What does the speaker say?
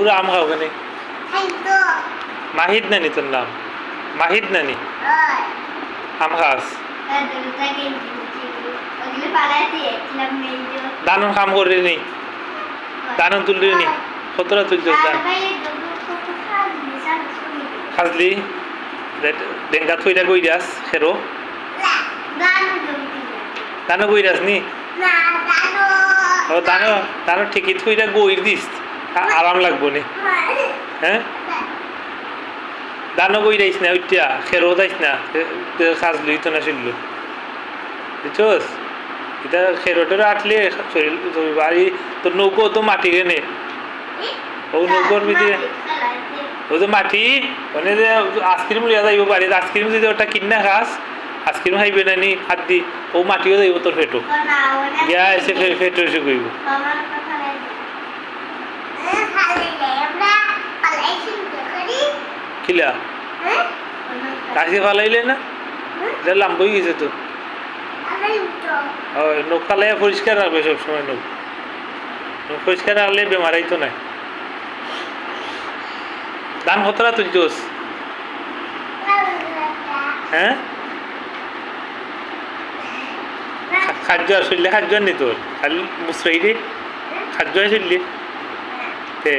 গরুর আম খাও কেন মাহিদ নানি তোর নাম? মাহিদ নানি? আম খাস দানন কাম করে নি দানন তুললি নি কতটা তুলছ দান? খাজলি ডেঙ্গা থইটা কই দাস খেরো দানো কই দাস নি? ও দানো দানো ঠিকই থইটা গই দিস। আরাম লাগবো নি। হ্যাঁ দানো কই যাইস না ওইটা খেরো যাইস না খাজলি তো না শুনলো বুঝছস এটা খেরোটের আটলে শরীর বাড়ি তোর নৌকো তো মাটি কেনে? ও নৌকোর ভিতরে ও তো মাটি মানে যে আইসক্রিম লিয়া যাইব বাড়িতে আইসক্রিম যদি ওটা কিনা খাস আইসক্রিম খাইবে না নি হাত দি ও মাটিও যাইব তোর ফেটো গিয়া এসে ফে- পেটো এসে কইব কিলা কাশি ফালাইলে না? এটা লাম্বই গেছে তো। ওই নখ ফালাই পরিষ্কার রাখবে সবসময় নখ। নখ পরিষ্কার রাখলে বেমারাই তো নাই। ধান কতটা তুলছোস হ্যাঁ খাদ্য আসলে খাদ্য নি তোর খালি মুসরাই রে খাদ্য আসলে তে